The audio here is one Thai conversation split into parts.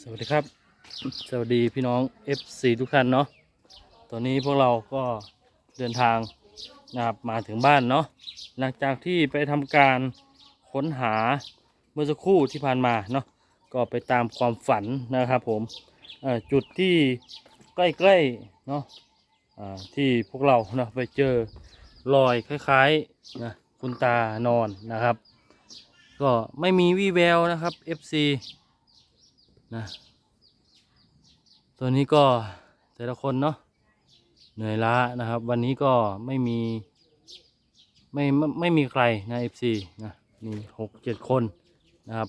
สวัสดีครับ สวัสดีพี่น้อง FC ทุกท่านเนาะตอนนี้พวกเราก็เดินทางนะครับมาถึงบ้านเนาะหลังจากที่ไปทำการค้นหาเมื่อสักครู่ที่ผ่านมาเนาะก็ไปตามความฝันนะครับผมจุดที่ใกล้ๆเนาะที่พวกเราเนาะไปเจอรอยคล้ายๆนะคุณตานอนนะครับ ก็ไม่มีวี่แววนะครับ FC นะ ตัวนี้ก็แต่ละคนเนาะเหนื่อยล้านะครับ วันนี้ก็ไม่มี ไม่ไม่ไม่มีใครนะ FC นะมีหกเจ็ดคนนะครับ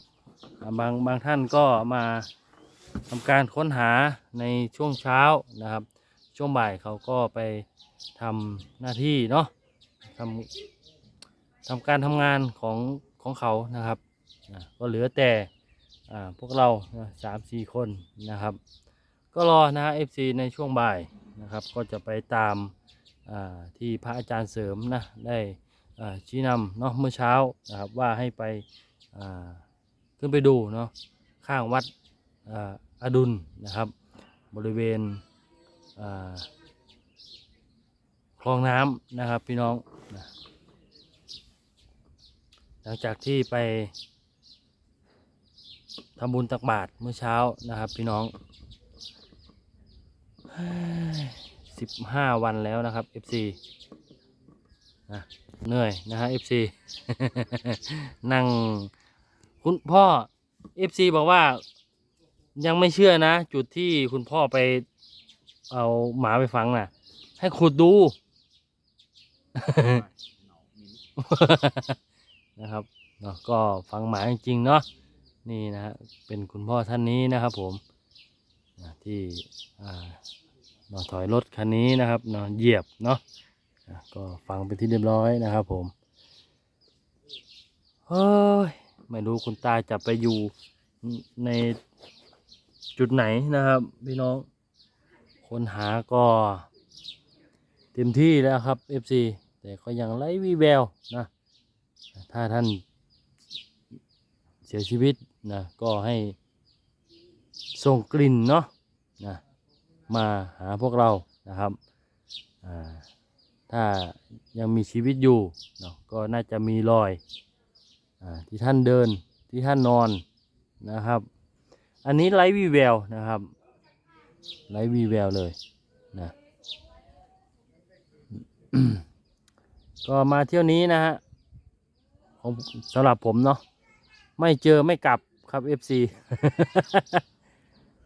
บางบางท่านก็มาทำการค้นหาในช่วงเช้านะครับ ช่วงบ่ายเขาก็ไปทำหน้าที่เนาะทำทำการทำงานของของเขานะครับนะก็เหลือแต่ พวกเราสามสี่คนนะครับ ก็รอนะฮะ FC ในช่วงบ่ายนะครับ ก็จะไปตามาที่พระอาจารย์เสริมนะได้ชี้นำเนาะเมื่อเช้านะครับว่าให้ไปขึ้นไปดูเนาะข้างวัดออดุลนะครับ บริเวณคลองน้ำนะครับพี่น้องนะหลังจากที่ไป ทำบุญตักบาตรเมื่อเช้านะครับ พี่น้องสิบห้าวันแล้วนะครับ FC นะเหนื่อยนะฮะ FC นั่งคุณพ่อ FC บอกว่ายังไม่เชื่อนะ จุดที่คุณพ่อไปเอาหมาไปฝังน่ะ ให้ขุดดูนะครับเนาะก็ฟังหมาจริงๆเนาะ นี่นะฮะเป็นคุณพ่อท่านนี้นะครับผมที่นอนถอยรถคันนี้นะครับนาะเหยียบเนาะอะก็ฟังเป็นที่เรียบร้อยนะครับผมเฮ้ยไม่รู้คุณตาจะไปอยู่ในจุดไหนนะครับพี่น้องคนหาก็เต็มที่แล้วครับ FC แต่ก็ยังไร้วีแววนะถ้าท่านเสียชีวิต นะก็ให้ส่งกลิ่นเนาะนะมาหาพวกเรานะครับถ้ายังมีชีวิตอยู่เนาะก็น่าจะมีรอยอที่ท่านเดินที่ท่านนอนนะครับ อันนี้ไร้วีแววนะครับไร้วีแววเลยนะก็มาเที่ยวนี้นะฮะสำหรับผมเนาะไม่เจอไม่กลับ ครับ FC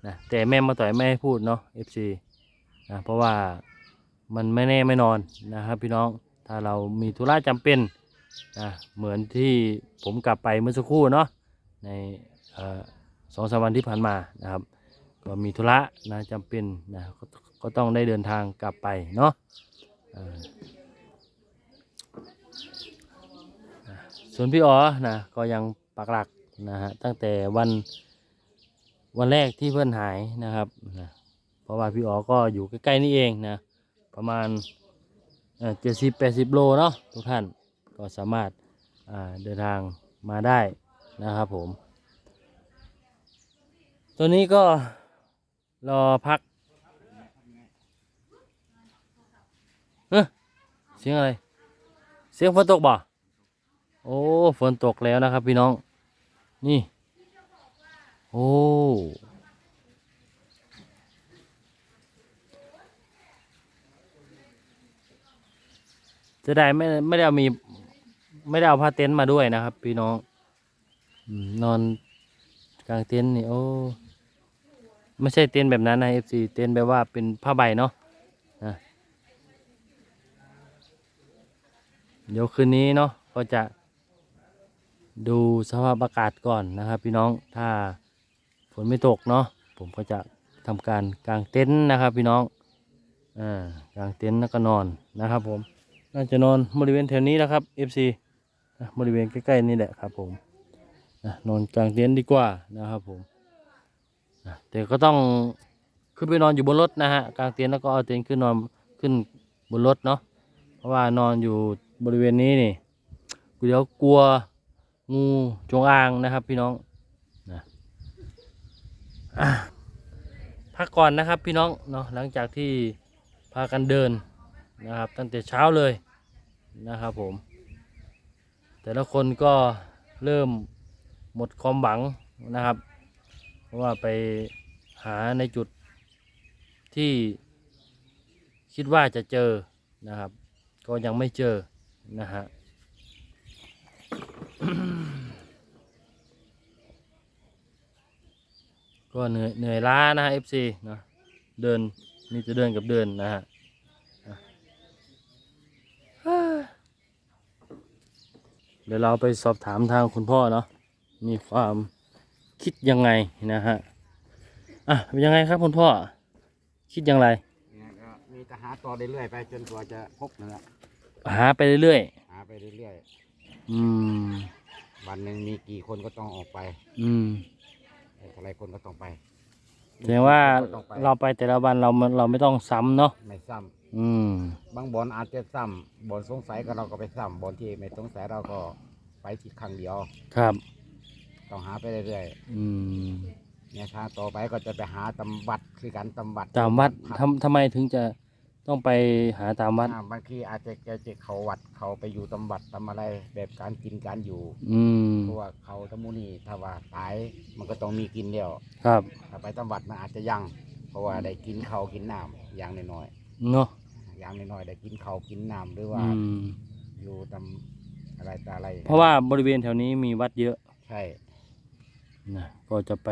นะแต่แม่มาต่อยไม่ให้พูดเนาะ FC นะเพราะว่ามันไม่แน่ไม่นอนนะครับพี่น้องถ้าเรามีธุระจำเป็นนะเหมือนที่ผมกลับไปเมื่อสักครู่เนาะในสองสามวันที่ผ่านมานะครับ ก็มีธุระนะจำเป็นนะก็ก็ต้องได้เดินทางกลับไปเนาะเอ่อนะส่วนพี่อ๋อนะก็ยังปักหลัก นะฮะตั้งแต่วันวันแรกที่เพื่อนหายนะครับนะเพราะว่าพี่อ๋อก็อยู่ใกล้ๆนี่เองนะประมาณเจ็ดสิบแปดสิบโลเนาะทุกท่านก็สามารถเดินทางมาได้นะครับผม ตัวนี้ก็รอพักเฮ้เสียงอะไร เสียงฝนตกบ่ โอ้ ฝนตกแล้วนะครับพี่น้อง นี่ โอ้จะได้ไม่ไม่ได้เอามี ไม่ได้เอาผ้าเต็นท์มาด้วยนะครับ พี่น้องนอนกลางเต็นท์นี่โอ้ไม่ใช่เต็นท์แบบนั้นนะเอฟซีเต็นท์แบบว่าเป็นผ้าใบเนาะนะเดี๋ยวคืนนี้เนาะก็จะ ดูสภาพอากาศก่อนนะครับ พี่น้องถ้าฝนไม่ตกเนาะผมก็จะทำการกางเต็นท์นะครับ พี่น้องอ่ากางเต็นท์แล้วก็นอนนะครับ ผมน่าจะนอนบริเวณแถวนี้นะครับ FC บริเวณใกล้ๆนี่แหละครับผมนอนกลางเต็นท์ดีกว่านะครับผมแต่ก็ต้องขึ้นไปนอนอยู่บนรถนะฮะกลางเต็นท์แล้วก็เอาเต็นท์ขึ้นนอนขึ้นบนรถเนาะเพราะว่านอนอยู่บริเวณนี้นี่เดี๋ยวกลัว งูจงอางนะครับพี่น้องนะพักก่อนนะครับพี่น้องเนาะหลังจากที่พากันเดินนะครับ ตั้งแต่เช้าเลยนะครับผม แต่ละคนก็เริ่มหมดความหวังนะครับ เพราะว่าไปหาในจุดที่คิดว่าจะเจอนะครับ ก็ยังไม่เจอนะฮะ ก็เหนื่อยเหนื่อยล้านะฮะ FC เนาะเดินมีจะเดินกับเดินนะฮะอะเดี๋ยวเราไปสอบถามทางคุณพ่อเนาะมีความคิดยังไงนะฮะอะเป็นยังไงครับคุณพ่อ คิดอย่างไรเนี่ยก็มีแต่หาต่อเรื่อยๆไปจนกว่าจะพบเนื้อหาไปเรื่อยหาไปเรื่อยๆ อืมๆวันหนึ่งมีกี่คนก็ต้องออกไป อืม เท่าไรคนก็ต้องไปแสดงว่าก็ต้องไปเราไปแต่ละวันเราเราไม่ต้องซ้ำเนาะไม่ซ้อืมำบางบอลอาจจะซ้ำบอลสงสัยก็เราก็ไปซ้ำบอลที่ไม่สงสัยเราก็ไปที่ครั้งเดียว ครับ ต้องหาไปเรื่อยอืมๆเนี่ยถ้าต่อไปก็จะไปหาตำบัดคือกันตำบัดตามวัดครับทำทำไมถึงจะ ต้องไปหาตามวัด อ่าบางทีอาจจะจะจะเขาวัดเขาไปอยู่ตำบัดตำอะไรแบบการกินการอยู่อืม เพราะว่าเขาตะมูนี่ถ้าว่าตายมันก็ต้องมีกินเดียวครับ ถ้าไปตำบัดมันอาจจะยังเพราะว่าได้กินเขาวกินน้ำอย่างน้อยเนาะๆอย่างน้อยๆได้กินเขาวกินน้ำหรือว่าอืม อยู่ตำอะไรตาอะไรเพราะว่าบริเวณแถวนี้มีวัดเยอะใช่ นะ ก็จะไป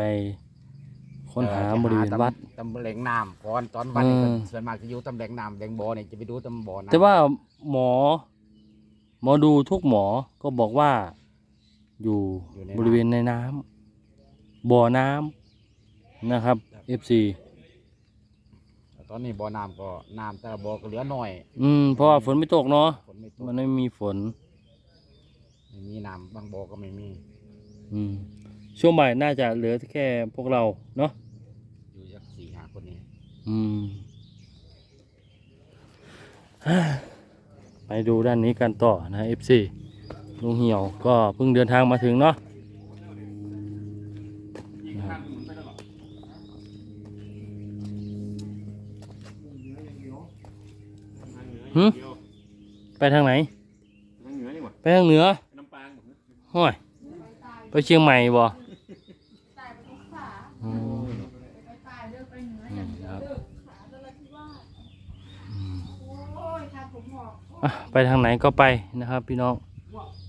ค้นหาเอ่อบริเวณจะหาตำวัด ตำแหล่งน้ำก่อนตอนวันนี้ก็เออ ส่วนมากจะอยู่ตำแหล่งน้ำแหล่งบ่อเนี่ยจะไปดูตำบ่อน้ำแต่ว่าหมอ หมอดูทุกหมอก็บอกว่า อยู่บริเวณในน้ำบ่อน้ำนะครับ FC ตอนนี้บ่อน้ำก็น้ำแต่ละบ่อก็เหลือหน่อยอืมเพราะว่าฝนไม่ตกเนาะฝนไม่ตกมันไม่มีฝน ไม่มีน้ำบางบ่อก็ไม่มีอืมช่วงบ่ายน่าจะเหลือแค่พวกเราเนาะ อยู่สักสี่ห้าคนนี้ อืมไปดูด้านนี้กันต่อนะ FC ลุงเหี่ยวก็เพิ่งเดินทางมาถึงเนาะนะครับหึไปทางไหนทางเหนือนี่หว่าไปทางเหนือน้ำปางหมดนะห้อย ไปเชียงใหม่บ่อืมอืมครับอืมอะ ไปทางไหนก็ไปนะครับ พี่น้อง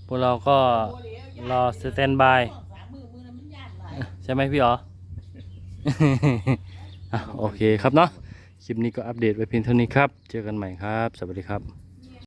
พวกเราก็รอสแตนบายใช่ไหมพี่อ๋อ โอเคครับเนาะคลิปนี้ก็อัปเดตไว้เพียงเท่านี้ครับ เจอกันใหม่ครับ สวัสดีครับ